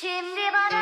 Şimdi bana